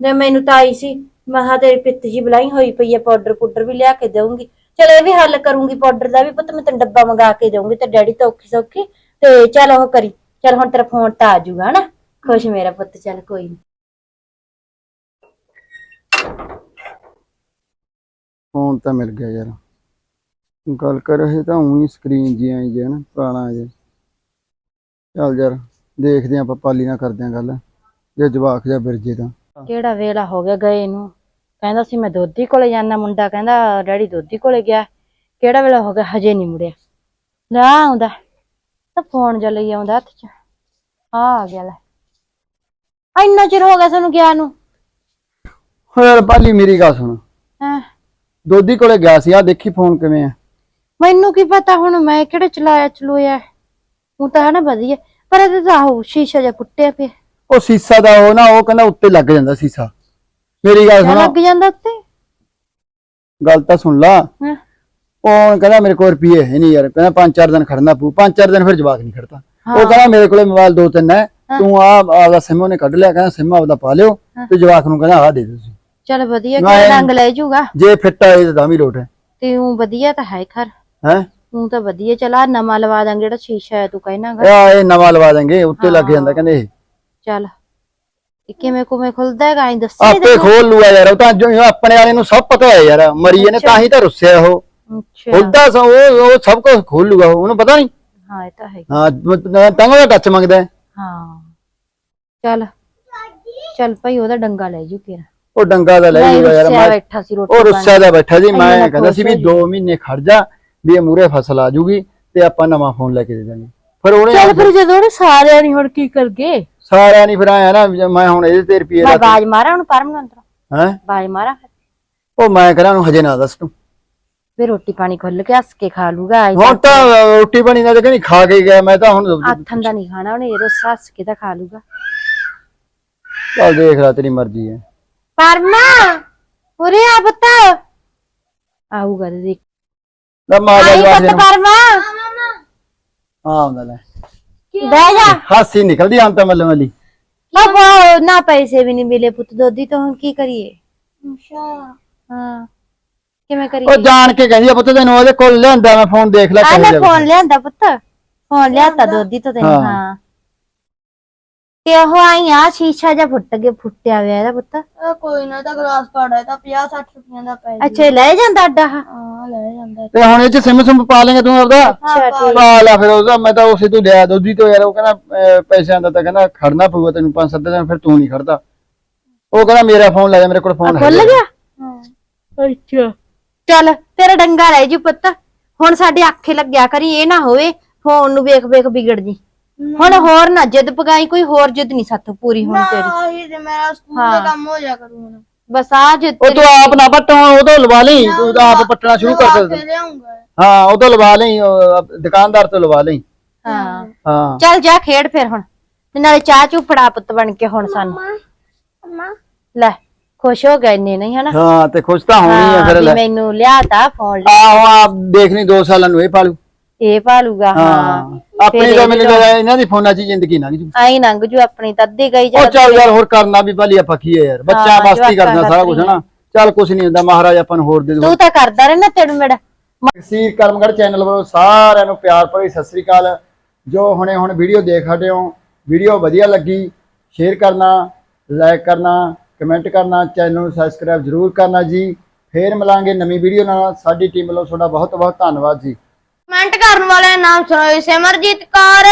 ਜੇ ਮੈਨੂੰ ਤਾਂ ਆਈ ਸੀ ਮੈਂ ਕਿਹਾ ਤੇਰੀ ਪਿੱਤ ਜੀ ਬਲਾਈ ਹੋਈ ਪਈ ਹੈ ਪਾਊਡਰ ਪਾਊਡਰ ਵੀ ਲਿਆ ਕੇ ਦੇਵਾਂਗੀ ਚਲ ਇਹ ਵੀ ਹੱਲ ਕਰੂੰਗੀ ਪਾਊਡਰ ਦਾ ਵੀ ਪੁੱਤ ਮੈਂ ਤੈਨੂੰ ਡੱਬਾ ਮੰਗਾ ਕੇ ਦੇਵਾਂਗੀ ਤੇ ਡੈਡੀ ਤਾਂ ਔਖੀ ਸੌਖੀ। ਤੇ ਚੱਲ ਉਹ ਕਰੀ। ਚੱਲ ਹੁਣ ਤੇਰਾ ਫੋਨ ਤਾਂ ਆ ਜਾਊਗਾ ਹਨਾ? ਖੁਸ਼ ਮੇਰਾ ਪੁੱਤ ਚੱਲ ਕੋਈ ਨਹੀਂ ਫੋਨ ਤਾਂ ਮਿਲ ਗਿਆ ਯਾਰ। ਗੱਲ ਕਰ ਰਹੇ ਤਾਂ ਉਹੀ ਸਕਰੀਨ ਜੀ ਆਈ ਜੇ ਨਾ ਪੁਰਾਣਾ ਜੇ ਚੱਲ ਯਾਰ ਦੇਖਦੇ ਆਂ ਆਪਾਂ ਪਾਲੀ ਨਾਲ ਕਰਦੇ ਆਂ ਗੱਲ। ਜੇ ਜਵਾਕ ਜਾਂ ਬਿਰਜੇ ਤਾਂ। ਕਿਹੜਾ ਵੇਲਾ ਹੋ ਗਿਆ ਗਏ ਨੂੰ। ਕਹਿੰਦਾ ਸੀ ਮੈਂ ਦੋਧੀ ਕੋਲੇ ਜਾਣਾ ਮੁੰਡਾ ਕਹਿੰਦਾ ਡੈਡੀ ਦੋਧੀ ਕੋਲੇ ਗਿਆ। ਕਿਹੜਾ ਵੇਲਾ ਹੋ ਗਿਆ ਹਜੇ ਨਹੀਂ ਮੁੜਿਆ। ਲੈ ਆਉਂਦਾ। ਤਾਂ ਫੋਨ ਜਿਹਾ ਲਈ ਆਉਂਦਾ ਹੱਥ 'ਚ। ਆ ਆ ਗਿਆ ਲੈ। ਇੰਨਾ ਚਿਰ ਹੋ ਗਿਆ ਸਾਨੂੰ ਗਿਆ ਨੂੰ। ਹੋ ਯਾਰ ਪਾਲੀ ਮੇਰੀ ਗੱਲ ਸੁਣ। ਹੈਂ? ਦੋਦੀ ਕੋਲੇ ਗਿਆ ਸੀ ਆ ਦੇਖੀ ਫੋਨ ਕਿਵੇਂ ਆ। ਮੈਨੂੰ ਕੀ ਪਤਾ ਹੁਣ ਮੈਂ ਕਿਹੜਾ ਚਲਾਇਆ ਚਲੋਇਆ ਉਹ ਤਾਂ ਹੈ ਨਾ ਵਧੀਆ ਪਰ ਇਹਦੇ ਤਾਂ ਉਹ ਸ਼ੀਸ਼ਾ ਜਿਹਾ ਪੁੱਟਿਆ ਪਿਆ। ਉਹ ਸੀਸਾ ਦਾ ਉਹ ਨਾ ਉਹ ਕਹਿੰਦਾ ਉੱਤੇ ਲੱਗ ਜਾਂਦਾ ਸੀਸਾ। ਮੇਰੀ ਗੱਲ ਕਿਆ ਸੁਣ। ਲੱਗ ਜਾਂਦਾ ਉੱਤੇ? ਗੱਲ ਤਾਂ ਸੁਣ ਲਾ। ਹੈਂ। ਉਹ ਕਹਿੰਦਾ ਮੇਰੇ ਕੋਲ ਰੁਪਏ ਹੈ ਨਹੀਂ ਯਾਰ ਕਹਿੰਦਾ ਪੰਜ ਚਾਰ ਦਿਨ ਖੜਨਾ ਪਊ ਪੰਜ ਚਾਰ ਦਿਨ ਫਿਰ ਜਵਾਕ ਨਹੀਂ ਖੜਦਾ। ਉਹ ਕਹਿੰਦਾ ਮੇਰੇ ਕੋਲੇ ਮੋਬਾਈਲ ਦੋ ਤਿੰਨ ਹੈ ਤੂੰ ਆ ਆਪਦਾ ਸਿਮ ਉਹਨੇ ਕੱਢ ਲਿਆ ਕਹਿੰਦਾ ਸਿਮ ਆਪਦਾ ਪਾ ਲਿਓ ਤੇ ਜਵਾਕ ਨੂੰ ਕਹਿੰਦਾ ਆ ਦੇ ਦਿਓ ਤੁਸੀਂ। ਚਲ ਵਧੀਆ ਮੈਂ- ਕਿ ਰੰਗ ਲੈ ਜਾਊਗਾ। ਜੇ ਫਿੱਟ ਆਏ ਤਾਂ ਵੀ ਲੋਟ ਹੈ। ਤੇ ਉਹ ਵਧੀਆ ਤਾਂ ਹੈ ਖਰ। ਹੈ? ਤੂੰ ਤਾਂ ਵਧੀਆ ਚਲਾ ਨਵਾਂ ਲਵਾ ਦਾਂਗੇ ਜਿਹੜਾ ਸ਼ੀਸ਼ਾ ਹੈ ਤੂੰ ਕਹਿਣਾਗਾ ਇਹ ਇਹ ਨਵਾਂ ਲਵਾ ਦਾਂਗੇ ਉੱਤੇ ਲੱਗ ਜਾਂਦਾ ਕਹਿੰਦੇ ਇਹ। ਚੱਲ। ਇਹ ਕਿਵੇਂ ਕੁਵੇਂ ਖੁੱਲਦਾ ਹੈਗਾ ਐਂ ਦੱਸੀ ਆਪੇ ਖੋਲ ਲੂਆ ਯਾਰ ਉਹ ਤਾਂ ਜੋ ਆਪਣੇ ਵਾਲੇ ਨੂੰ ਸਭ ਪਤਾ ਹੈ ਯਾਰ ਮਰੀ ਇਹਨੇ ਤਾਂ ਹੀ ਤਾਂ ਰੁੱਸਿਆ ਉਹ। ਅੱਛਾ। ਉਹਦਾ ਸ- ਉਹ ਉਹ ਸਭ ਕੁਝ ਖੋਲ ਲੂਗਾ ਉਹ, ਉਹਨੂੰ ਪਤਾ ਨਹੀਂ। ਹਾਂ ਇਹ ਤਾਂ ਹੈ ਹਾਂ ਤਾਂ ਉਹਦਾ ਟੱਚ ਮੰਗਦਾ ਹੈ। ਹਾਂ। ਚੱਲ। ਚੱਲ ਭਾਈ ਉਹਦਾ ਡੰਗਾ ਲੈ ਜੂ ਕਿਰਾ ਉਹ ਡੰਗਾ ਦਾ ਲੈ ਲੂਗਾ ਯਾਰ ਮੈਂ ਬੈਠਾ ਸੀ ਰੋਟੀ ਉਹ ਰੁੱਸਿਆ ਦਾ ਬੈਠਾ ਜੀ ਮੈਂ ਕਹਿੰਦਾ ਸੀ ਵੀ ਖੁਸ਼ 2 ਮਹੀਨੇ ਖੜ ਜਾ ਵੀ ਇਹ ਮੂਰੇ ਫਸਲ ਆ ਜੂਗੀ ਤੇ ਆਪਾਂ ਨਵਾਂ ਫੋਨ ਲੈ ਕੇ ਦੇ ਦਾਂਗੇ। ਫਿਰ ਉਹਨੇ ਚੱਲ ਫਿਰ ਜਦੋਂ ਉਹਨੇ ਸਾਰਿਆਂ ਨਹੀਂ ਹੁਣ ਕੀ ਕਰਗੇ? ਸਾਰਿਆਂ ਨਹੀਂ ਫਿਰ ਆਇਆ ਨਾ ਵੀ ਮੈਂ ਹੁਣ ਇਹਦੇ ਤੇ ਰੁਪਏ ਮੈਂ ਦਾ ਬਾਜ ਮਾਰਾਂ ਹੁਣ ਪਰਮ ਅੰਦਰ? ਹੈ? ਬਾਜ ਮਾਰਾਂ ਉਹ ਮੈਂ ਕਰਾਂ ਨੂੰ ਹਜੇ ਨਾ ਦੱਸ ਤੂੰ। ਫਿਰ ਰੋਟੀ ਪਾਣੀ ਖੁੱਲ ਕੇ ਹੱਸ ਕੇ ਖਾ ਲੂਗਾ ਹੁਣ ਤਾਂ ਰੋਟੀ ਬਣੀ ਨਾ ਤੇ ਕਹਿੰਦੀ ਖਾ ਕੇ ਗਿਆ ਮੈਂ ਤਾਂ ਹੁਣ ਆਥਨ ਦਾ ਨਹੀਂ ਖਾਣਾ ਉਹਨੇ ਰੋਸ ਹੱਸ ਕੇ ਤਾਂ ਖਾ ਲੂਗਾ। ਚੱਲ ਦੇਖ ਲੈ ਤੇਰੀ ਮਰਜ਼ੀ ਹੈ। ਪਰਮਾ ਉਰੇ ਆ ਪੁੱਤ। ਆਊਗਾ ਦੇਖ। ਲੈ ਮਾਰ ਆਈ ਪੁੱਤ ਪਰਮਾ ਹਾਂ ਆਉਂਦਾ ਲੈ। ਬਹਿ ਜਾ। ਹਾਸੀ ਨਿਕਲਦੀ ਆਂ ਤਾਂ ਮੱਲੇ ਮੱਲੀ। ਬਾਬਾ ਨਾ ਪੈਸੇ ਵੀ ਨਹੀਂ ਮਿਲੇ ਪੁੱਤ ਦੋਦੀ ਤੋਂ ਹੁਣ ਕੀ ਕਰੀਏ? ਅੱਛਾ। ਹਾਂ ਕਿਵੇਂ ਕਰੀ ਉਹ ਜਾਣ ਕੇ ਕਹਿੰਦੀ ਆ ਪੁੱਤ ਤੈਨੂੰ ਉਹਦੇ ਕੋਲ ਲਿਆਂਦਾ ਮੈਂ ਫੋਨ ਦੇਖ ਲੈ ਆ ਕਿਹੋ ਲੈ ਜਿਹਾ ਫੋਨ ਲਿਆਂਦਾ ਪੁੱਤ। ਫੋਨ ਲਿਆਤਾ ਦੋਦੀ ਤੋਂ ਤੈਨੂੰ ਹਾਂ। ਹਾਂ। ਤੇ ਉਹ ਆਈ ਆ ਸ਼ੀਸ਼ਾ ਜਿਹਾ ਫੁੱਟ ਗਿਆ ਫੁੱਟਿਆ ਹੋਇਆ ਇਹਦਾ ਪੁੱਤ। ਕੋਈ ਨਾ ਤਾਂ ਗਲਾਸ ਹੈ ਤਾਂ 50 60 ਰੁਪਈਆਂ ਦਾ ਪੈ ਅੱਛਾ ਇਹ ਲੈ ਜਾਂਦਾ ਅੱਡਾ ਆਹ? ਜਾਂਦਾ ਤੇ ਹੁਣ ਇਹ ਚ ਸਿਮ ਸਿਮ ਪਾ ਲੇਗਾ ਤੂੰ ਆਪਦਾ? ਪਾ ਲੈ ਫਿਰ ਉਹਦਾ ਮੈਂ ਤਾਂ ਉਸੇ ਤੋਂ ਲਿਆ ਦੋਦੀ ਤੋਂ ਯਾਰ ਉਹ ਕਹਿੰਦਾ ਪੈਸਿਆਂ ਦਾ ਤਾਂ ਕਹਿੰਦਾ ਖੜਨਾ ਪਊਗਾ ਤੈਨੂੰ ਪੰਜ ਸੱਤ ਦਿਨ ਫਿਰ ਤੂੰ ਨਹੀਂ ਖੜਦਾ। ਉਹ ਕਹਿੰਦਾ ਮੇਰਾ ਫੋਨ ਲੈ ਜਾ ਮੇਰੇ ਕੋਲ ਫੋਨ ਖੁੱਲ ਗਿਆ? ਹਾਂ। ਅੱਛਾ। ਚੱਲ ਤੇਰਾ ਡੰਗਾ ਰਹਿ ਜੂ ਪੁੱਤ। ਹੁਣ ਸਾਡੇ ਅੱਖੇ ਲੱਗਿਆ ਕਰੀ ਇਹ ਨਾ ਹੋਵੇ ਫੋਨ ਨੂੰ ਵੇਖ ਵੇਖ ਵਿਗੜ ਜੀ। ਹੁਣ ਹੋਰ ਨਾ ਜਿੱਦ ਪਗਾਈ ਕੋਈ ਹੋਰ ਜਿੱਦ ਨਹੀਂ ਸਾਥੋਂ ਪੂਰੀ ਹੁਣ ਤੇਰੀ। ਆਹੀ ਤੇ ਮੇਰਾ ਸਕੂਲ ਦਾ ਕੰਮ ਹੋ ਜਾ ਕਰੂ ਹੁਣ। ਬਸ ਆ ਜਿੱਦ ਉਹ ਤੂੰ ਆਪ ਨਾ ਪੱਟ ਹੁਣ ਉਹ ਤੋਂ ਲਵਾ ਲਈ ਤੂੰ ਤਾਂ ਆਪ ਪੱਟਣਾ ਸ਼ੁਰੂ ਕਰ ਫੇਰ ਲਿਆਉਂਗਾ। ਹਾਂ ਉਹ ਤੋਂ ਲਵਾ ਲਈ ਉਹ ਦੁਕਾਨਦਾਰ ਤੋਂ ਲਵਾ ਲਈ। ਹਾਂ। ਹਾਂ। ਚੱਲ ਜਾ ਖੇਡ ਫਿਰ ਹੁਣ ਤੇ ਨਾਲੇ ਚਾਹ ਚੂ ਫੜਾ ਪੁੱਤ ਬਣ ਕੇ ਹੁਣ ਸਾਨੂੰ। ਅੰਮਾ ਲੈ ਖੁਸ਼ ਹੋ ਗਏ ਇੰਨੇ ਨਹੀਂ ਹਨਾ? ਹਾਂ ਤੇ ਖੁਸ਼ ਤਾਂ ਹੋਣੀ ਆ ਫਿਰ ਵੀ ਲੈ। ਮੈਨੂੰ ਲਿਆਤਾ ਫੋਨ ਲੈ ਆਹੋ ਆਪ ਦੇਖ ਲਈ 2 ਸਾਲਾਂ ਨੂੰ ਇਹ ਪਾਲੂ। ਇਹ ਭਾਲੂਗਾ ਹਾਂ। ਹਾਂ। ਆਪਣੀ ਤਾਂ ਮੈਨੂੰ ਲੱਗਦਾ ਇਹਨਾਂ ਦੀ ਫੋਨਾਂ 'ਚ ਹੀ ਜ਼ਿੰਦਗੀ ਲੰਘ ਜੂ। ਆਈ ਲੰਘ ਜੂ ਆਪਣੀ ਤਾਂ ਅੱਧੀ ਗਈ ਉਹ ਚੱਲ ਯਾਰ ਹੋਰ ਕਰਨਾ ਵੀ ਭਲੀ ਆਪਾਂ ਕੀ ਹੈ ਯਾਰ। ਬੱਚਾ ਜਵਾਕਾਂ ਕਰਨਾ ਸਾਰਾ ਕੁਝ ਹਨਾ? ਚੱਲ ਕੁਝ ਨਹੀਂ ਹੁੰਦਾ ਮਹਾਰਾਜ ਆਪਾਂ ਨੂੰ ਹੋਰ ਦੇ ਦੂ ਤੂੰ ਤਾਂ ਕਰਦਾ ਰਹਿਣਾ ਤੇੜ ਮੇੜ। ਤਕਸੀਰ ਕਰਮਗੜ ਚੈਨਲ ਵੱਲੋਂ ਸਾਰਿਆਂ ਨੂੰ ਪਿਆਰ ਭਰੀ ਸਤਿ ਸ੍ਰੀ ਅਕਾਲ। ਜੋ ਹੁਣੇ ਹੁਣ ਵੀਡੀਓ ਦੇਖ ਹਟੇ ਹੋ ਵੀਡੀਓ ਵਧੀਆ ਲੱਗੀ ਸ਼ੇਅਰ ਕਰਨਾ ਲਾਈਕ ਕਰਨਾ ਕਮੈਂਟ ਕਰਨਾ ਚੈਨਲ ਨੂੰ ਸਬਸਕ੍ਰਾਈਬ ਜ਼ਰੂਰ ਕਰਨਾ ਜੀ। ਫੇਰ ਮਿਲਾਂਗੇ ਨਵੀਂ ਵੀਡੀਓ ਨਾਲ। ਸਾਡੀ ਟੀਮ ਵੱਲੋਂ ਤੁਹਾਡਾ ਬਹੁਤ ਬਹੁਤ ਧੰਨਵਾਦ ਜੀ। ਕਮੈਂਟ ਕਰਨ ਵਾਲੇ ਨਾਮ ਸੁਣੋ ਸਿਮਰਜੀਤ ਕੌਰ,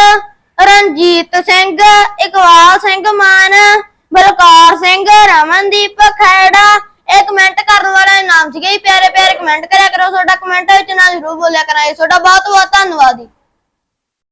ਰਣਜੀਤ ਸਿੰਘ ਇਕਵਾਲ ਸਿੰਘ ਮਾਨ, ਬਲਕਾਰ ਸਿੰਘ, ਰਮਨਦੀਪ ਖੈੜਾ। ਇਹ ਕਮੈਂਟ ਕਰਨ ਵਾਲਿਆਂ ਦੇ ਨਾਮ ਸੀਗੇ ਜੀ। ਪਿਆਰੇ ਪਿਆਰੇ ਕਮੈਂਟ ਕਰਿਆ ਕਰੋ। ਤੁਹਾਡਾ ਕਮੈਂਟ ਵਿੱਚ ਨਾਲ ਜ਼ਰੂਰ ਬੋਲਿਆ ਕਰਾਂਗੇ। ਤੁਹਾਡਾ ਬਹੁਤ ਬਹੁਤ ਧੰਨਵਾਦ ਜੀ।